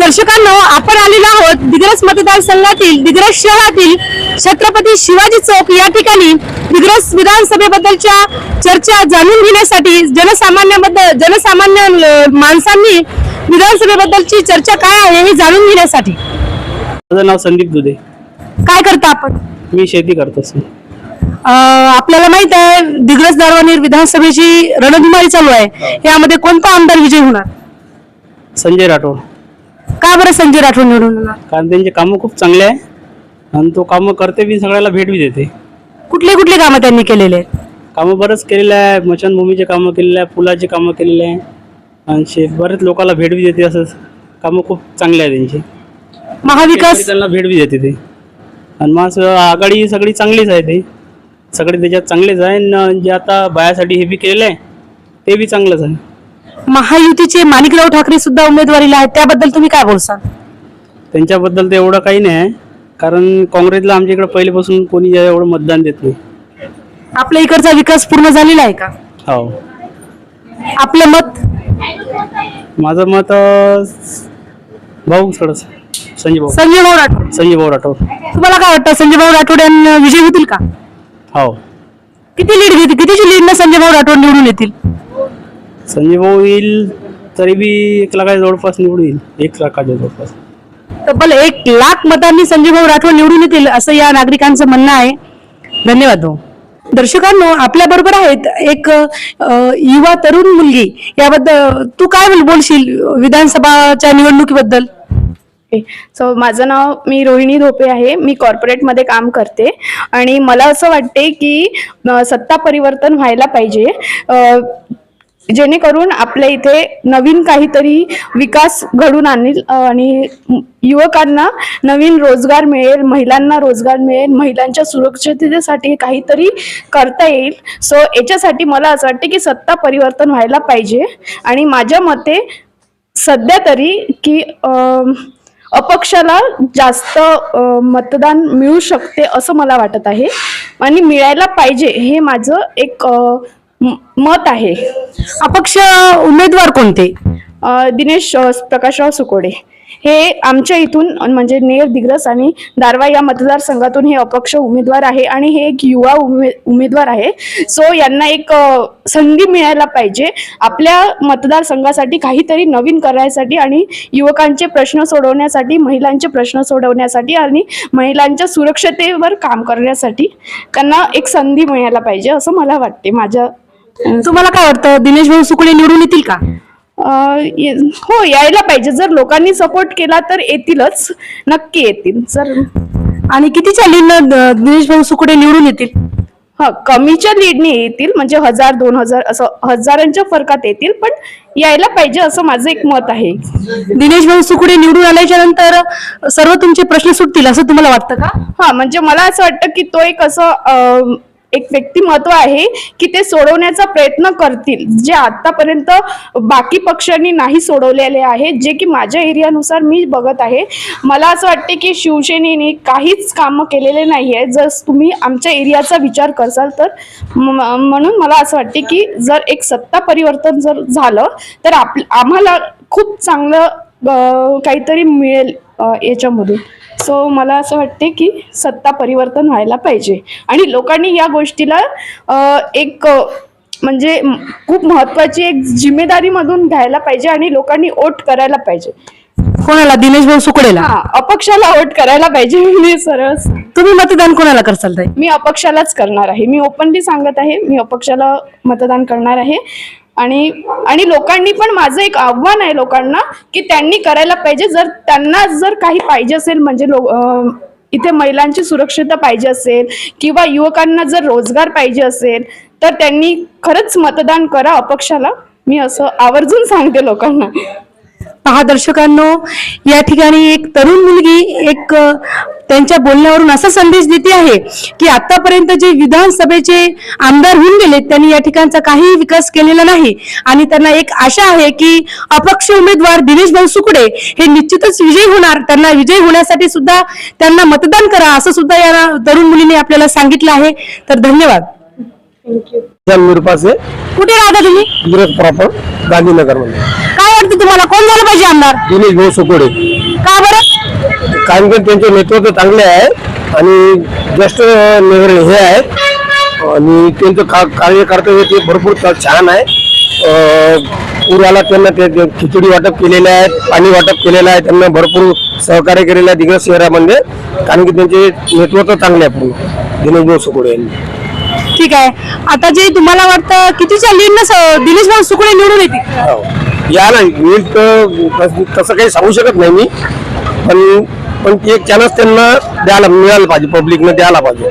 दर्शकांनो आपण आलेलो आहोत दिग्रस मतदारसंघातील दिग्रस शहरातील छत्रपती शिवाजी चौक या ठिकाणी. दिग्रस विधानसभेबद्दलच्या चर्चा जाणून घेण्यासाठी जनसामान्याबद्दल जनसामान्य माणसांनी विधानसभेबद्दलची चर्चा काय आहे हे जाणून घेण्यासाठी. माझं नाव संदीप दुधे. काय करता आपण? मी शेती करतो अ, आपल्याला माहीत आहे दिग्रस दारवानीर विधानसभेची रणधुमारी चालू आहे. यामध्ये कोणता आमदार विजय होणार? संजय राठोड. का बरं संजय राठोड निवडून येणार? कारण त्यांचे कामं खूप चांगले आहे. आणि तो कामं करते बी सगळ्याला भेट बी देते. कुठले कुठले कामं त्यांनी केलेले? आहेत कामं बरंच केलेलं आहे. मशानभूमीचे कामं केलेले आहे. पुलाचे कामं केलेले आहे. आणि शे बरेच लोकांना भेट बी देते असं कामं खूप चांगले आहे त्यांची. महाविकास शेतकरी त्यांना भेट बी देते ते. आणि मग असं आघाडी सगळी चांगलीच आहे ते. सगळे त्याच्यात चांगलेच आहे. आणि जे आता बायासाठी हे बी केलेलं आहे ते बी चांगलंच आहे. महायुतीचे माणिकराव ठाकरे सुद्धा उमेदवारीला आहेत. त्याबद्दल तुम्ही काय बोलसाल? त्यांच्याबद्दल तर एवढं काही नाही. कारण काँग्रेसला आमच्या इकडे पहिल्यापासून कोणी एवढं मतदान देत नाही. आपल्या इकडचा विकास पूर्ण झालेला आहे का? हो. आपलं मत? माझं मत अं, भाऊ थोडस. संजय भाऊ. संजय भाऊ राठोड. संजय भाऊ राठोड. तुम्हाला काय वाटतं संजय भाऊ राठोड यांना विजय होतील का? हो. किती लीड घेतील? कितीची लीडनं संजय भाऊ राठोड निवडून येतील? संजय भाऊ येईल तरी बी एक लाखाच्या जवळपास निवडून येईल. एक लाखाच्या जवळपास. तब्बल एक लाख मतांनी संजय भाऊ राठोड निवडून येतील असं या नागरिकांचं म्हणणं आहे. धन्यवाद भाऊ दर्शकांनो आपल्या बरोबर आहेत एक अ, युवा तरुण मुलगी. याबद्दल तू काय बोल- बोलशील विधानसभाच्या निवडणुकीबद्दल? सो माझं नाव मी रोहिणी धोपे आहे. मी कॉर्पोरेटमध्ये काम करते. आणि मला असं वाटते की अ, सत्ता परिवर्तन व्हायला पाहिजे. अ, जेणेकरून आपल्या इथे नवीन काहीतरी विकास घडून आणेल आणि युवकांना नवीन रोजगार मिळेल महिलांना रोजगार मिळेल महिलांच्या सुरक्षिततेसाठी काहीतरी करता येईल. सो याच्यासाठी मला असं वाटते की सत्ता परिवर्तन व्हायला पाहिजे. आणि माझ्या मते सध्या तरी की अपक्षाला जास्त मतदान मिळू शकते असं मला वाटत आहे. आणि मिळायला पाहिजे हे माझं एक मत आहे. अपक्ष उमेदवार कोणते? दिनेश प्रकाशराव सुकोडे. हे आमच्या इथून म्हणजे नेर दिग्रस आणि दारवा या मतदारसंघातून हे अपक्ष उमेदवार आहे आणि हे एक युवा उमे उमेदवार आहे. सो यांना एक संधी मिळायला पाहिजे. आपल्या मतदारसंघासाठी काहीतरी नवीन करायसाठी आणि युवकांचे प्रश्न सोडवण्यासाठी महिलांचे प्रश्न सोडवण्यासाठी आणि महिलांच्या सुरक्षतेवर काम करण्यासाठी त्यांना एक संधी मिळायला पाहिजे असं मला वाटते. माझ्या तुम्हाला काय वाटतं? दिनेश भाऊ सुकडे निवडून येतील का? अ, ये- हो यायला पाहिजे. जर लोकांनी सपोर्ट केला तर येतीलच. नक्की येतील. जर आणि कितीच्या लीडनं द- दिनेश भाऊ सुकडे निवडून येतील? हा कमीच्या लीडने येतील. म्हणजे हजार दोन हजार असं हजारांच्या फरकात येतील. पण यायला पाहिजे असं माझं एक मत आहे. दिनेश भाऊ सुकडे निवडून आल्याच्यानंतर सर्व तुमचे प्रश्न सुटतील असं तुम्हाला वाटतं का? हा म्हणजे मला असं वाटतं की तो एक असं अ, एक व्यक्तिमत्व आहे की ते सोडवण्याचा प्रयत्न करतील. जे आतापर्यंत बाकी पक्षांनी नाही सोडवलेले आहे जे की माझ्या एरियानुसार मी बघत आहे. मला असं वाटते की शिवसेनेने काहीच कामं केलेले नाही आहे जर तुम्ही आमच्या एरियाचा विचार करसाल तर म- म्हणून मला असं वाटते की जर एक सत्ता परिवर्तन जर झालं तर आप आम्हाला खूप चांगलं काहीतरी मिळेल. याच्यामधून. सो मला असं वाटते की सत्ता परिवर्तन व्हायला पाहिजे. आणि लोकांनी या गोष्टीला एक म्हणजे खूप महत्वाची एक जिम्मेदारीमधून घ्यायला पाहिजे आणि लोकांनी वोट करायला पाहिजे. कोणाला? दिनेश भाऊ सुकडेला. हा अपक्षाला वोट करायला पाहिजे मी सरळ तुम्ही मतदान कोणाला करसाल मी अपक्षालाच करणार आहे. मी ओपनली सांगत आहे मी अपक्षाला मतदान करणार आहे. आणि आणि लोकांनी पण माझं एक आव्हान आहे लोकांना की त्यांनी करायला पाहिजे. जर त्यांना जर काही पाहिजे असेल म्हणजे लो इथे महिलांची सुरक्षितता पाहिजे असेल किंवा युवकांना जर रोजगार पाहिजे असेल तर त्यांनी खरंच मतदान करा अपक्षाला. मी असं आवर्जून सांगते लोकांना. पहा दर्शकांनो या ठिकाणी एक तरुण मुलगी एक त्यांच्या बोलण्यावरून असा संदेश देते आहे की आतापर्यंत जे विधानसभेचे आमदार होऊन गेले त्यांनी या ठिकाणचा काही विकास केलेला नाही. आणि त्यांना एक आशा आहे की अपक्ष उमेदवार दिनेश भाऊ सुकडे हे निश्चितच विजयी होणार. त्यांना विजयी होण्यासाठी सुद्धा त्यांना मतदान करा असं सुद्धा या तरुण मुलीने आपल्याला सांगितलं आहे. तर धन्यवाद. कुठे राहता तुम्ही? प्रॉपर गांधीनगरमध्ये. वाटतं तुम्हाला? कोण झालं पाहिजे आमदार? दिनेश भाऊ सुकोडे का बरं? कारण की त्यांचे नेतृत्व चांगले आहे आणि ज्येष्ठ नेहरे हे आहेत. आणि त्यांचं का कार्यकर्तव्य ते भरपूर छ- छान आहे. अं, पुराला त्यांना ते ते खिचडी वाटप केलेले आहेत पाणी वाटप केलेलं आहे त्यांना भरपूर सहकार्य केलेलं आहे दिग्रस शहरामध्ये. कारण की त्यांचे नेतृत्व चांगले आहे पूर्ण दिनेश भाऊ सुकोडे यांनी. ठीक आहे. आता जे तुम्हाला वाटतं कितीच्या लीडनं दिनेश भाऊ सुकडे निवडून येतील? हो. या ना येईल तर तस- काही सांगू शकत नाही मी. पण पण ती एक चान्स त्यांना द्यायला मिळायला पाहिजे पब्लिकनं द्यायला पाहिजे.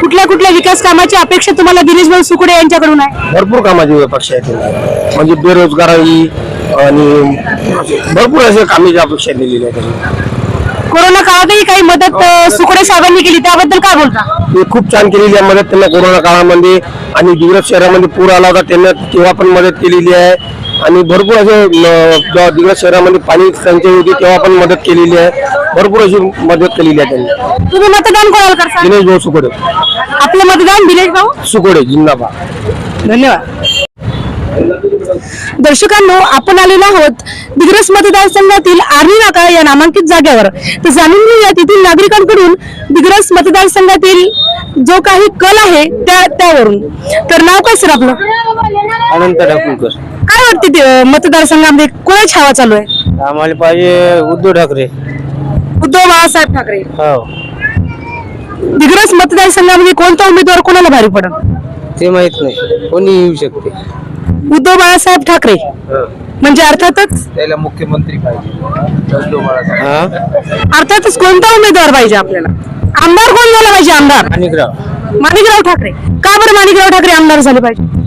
कुठल्या कुठल्या विकास कामाची अपेक्षा तुम्हाला दिनेश भाऊ सुकडे यांच्याकडून आहे? भरपूर कामाची पक्ष आहे म्हणजे बेरोजगारी आणि भरपूर असे कामाची अपेक्षा दिलेली आहे त्यांनी. कोरोना काळातही काही मदत सुकडे साहेबांनी केली त्याबद्दल काय बोलता? ते खूप छान केलेली आहे मदत त्यांना कोरोना काळामध्ये. आणि दिग्रज शहरामध्ये पूर आला होता त्यांना तेव्हा पण मदत केलेली आहे. आणि भरपूर असे जेव्हा दिग्रज शहरामध्ये पाणी टंचाई होती तेव्हा पण मदत केलेली आहे. भरपूर अशी मदत केलेली आहे त्यांनी. तुम्ही मतदान कोणाला करता? दिनेश भाऊ सुकोडे. आपलं मतदान दिनेश भाऊ? सुकोडे जिंदाबाद. धन्यवाद. दर्शकांनो आपण आलेलो आहोत दिग्रस मतदारसंघातील आर्मी नाका या नामांकित जागेवर. तर जाणून घेऊया तेथील नागरिकांकडून दिग्रस मतदारसंघातील जो काही कल आहे त्या त्यावरून. तर नाव काय सर आपलं? अनंत ठाकूरकर. काय वाटते ते, मतदारसंघामध्ये कोणाची हवा चालू आहे? आम्हाला पाहिजे उद्धव ठाकरे. उद्धव बाळासाहेब ठाकरे. हो. दिग्रस मतदारसंघामध्ये कोणता उमेदवार कोणाला भारी पडत ते माहीत नाही. कोणी येऊ शकते. उद्धव बाळासाहेब ठाकरे. म्हणजे अर्थातच? त्याला मुख्यमंत्री पाहिजे. उद्धव बाळासाहेब. अर्थातच कोणता उमेदवार पाहिजे आपल्याला? आमदार कोण झाला पाहिजे आमदार? माणिकराव. माणिकराव ठाकरे. का बरं माणिकराव ठाकरे आमदार झाले पाहिजे?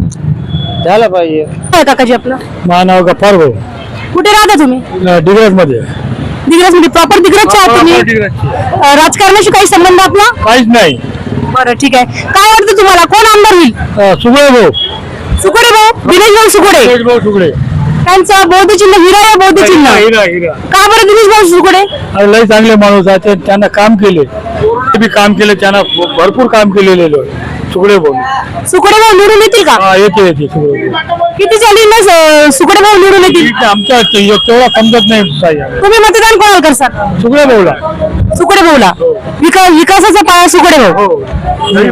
त्याला पाहिजे. काय काकाजी आपलं? माझं नाव गप्पार भाऊ. कुठे राहता तुम्ही? डिग्रजमध्ये दिग्रजमध्ये प्रॉपर दिग्रजचे आहात तुम्ही? अं, राजकारणाशी काही संबंध आपला? काहीच नाही. बरं ठीक आहे. काय वाटतं तुम्हाला? कोण आमदार होईल? सुगळे भाऊ. सुकोडे भाऊ? दिनेश भाऊ सुकोडे भाऊ सुगळे त्यांचं बौद्ध चिन्ह हिरा या बौद्ध चिन्ह हिरा हिरा. का बरं दिनेश भाऊ सुकोडे अरे लय चांगले माणूस आहे. ते- त्यांना काम केले. ते बी काम केले. त्यांना भरपूर काम केलेले सुगळे भाऊ. सुकोडे भाऊ निवडून येतील का? हा येते येते भाऊ किती चालीनं सुकोडे भाऊ निवडून येतील? आमच्या ते- तेवढा समजत नाही काही. तुम्ही मतदान कोणाला करसाल सुगळे भाऊला. सुकोडे भाऊला. विकास विकासाचा पाया सुकोडे भाऊ. हो.